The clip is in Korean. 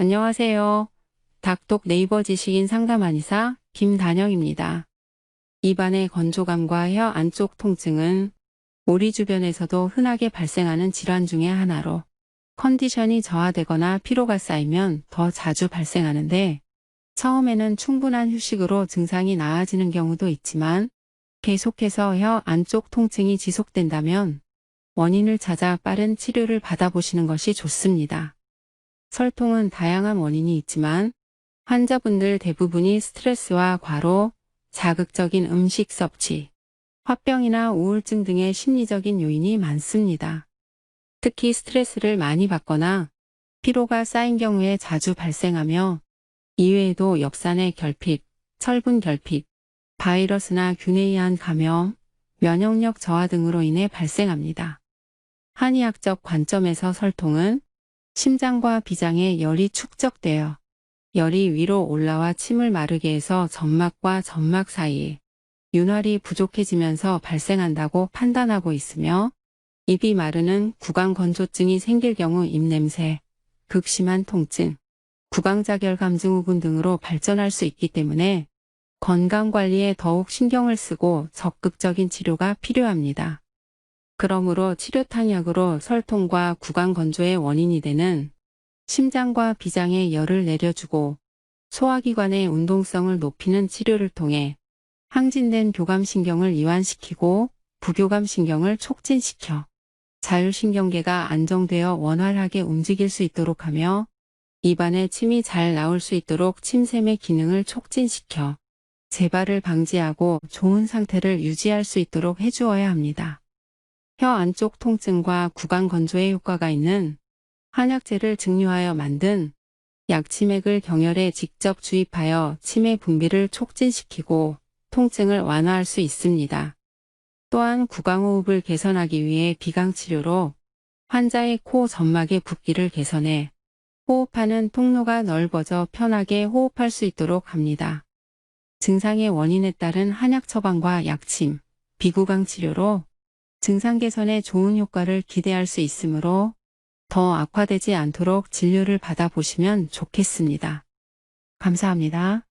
안녕하세요. 닥독 네이버 지식인 상담 한의사 김단영입니다. 입안의 건조감과 혀 안쪽 통증은 우리 주변에서도 흔하게 발생하는 질환 중의 하나로 컨디션이 저하되거나 피로가 쌓이면 더 자주 발생하는데 처음에는 충분한 휴식으로 증상이 나아지는 경우도 있지만 계속해서 혀 안쪽 통증이 지속된다면 원인을 찾아 빠른 치료를 받아보시는 것이 좋습니다. 설통은 다양한 원인이 있지만 환자분들 대부분이 스트레스와 과로, 자극적인 음식 섭취, 화병이나 우울증 등의 심리적인 요인이 많습니다. 특히 스트레스를 많이 받거나 피로가 쌓인 경우에 자주 발생하며 이외에도 엽산의 결핍, 철분 결핍, 바이러스나 균에 의한 감염, 면역력 저하 등으로 인해 발생합니다. 한의학적 관점에서 설통은 심장과 비장에 열이 축적되어 열이 위로 올라와 침을 마르게 해서 점막과 점막 사이에 윤활이 부족해지면서 발생한다고 판단하고 있으며 입이 마르는 구강 건조증이 생길 경우 입냄새, 극심한 통증, 구강자결 감 증후군 등으로 발전할 수 있기 때문에 건강관리에 더욱 신경을 쓰고 적극적인 치료가 필요합니다. 그러므로 치료탕약으로 설통과 구강 건조의 원인이 되는 심장과 비장에 열을 내려주고 소화기관의 운동성을 높이는 치료를 통해 항진된 교감신경을 이완시키고 부교감신경을 촉진시켜 자율신경계가 안정되어 원활하게 움직일 수 있도록 하며 입안에 침이 잘 나올 수 있도록 침샘의 기능을 촉진시켜 재발을 방지하고 좋은 상태를 유지할 수 있도록 해주어야 합니다. 혀 안쪽 통증과 구강 건조에 효과가 있는 한약재를 증류하여 만든 약치맥을 경혈에 직접 주입하여 치매 분비를 촉진시키고 통증을 완화할 수 있습니다. 또한 구강호흡을 개선하기 위해 비강치료로 환자의 코 점막의 붓기를 개선해 호흡하는 통로가 넓어져 편하게 호흡할 수 있도록 합니다. 증상의 원인에 따른 한약 처방과 약침, 비구강 치료로 증상 개선에 좋은 효과를 기대할 수 있으므로 더 악화되지 않도록 진료를 받아보시면 좋겠습니다. 감사합니다.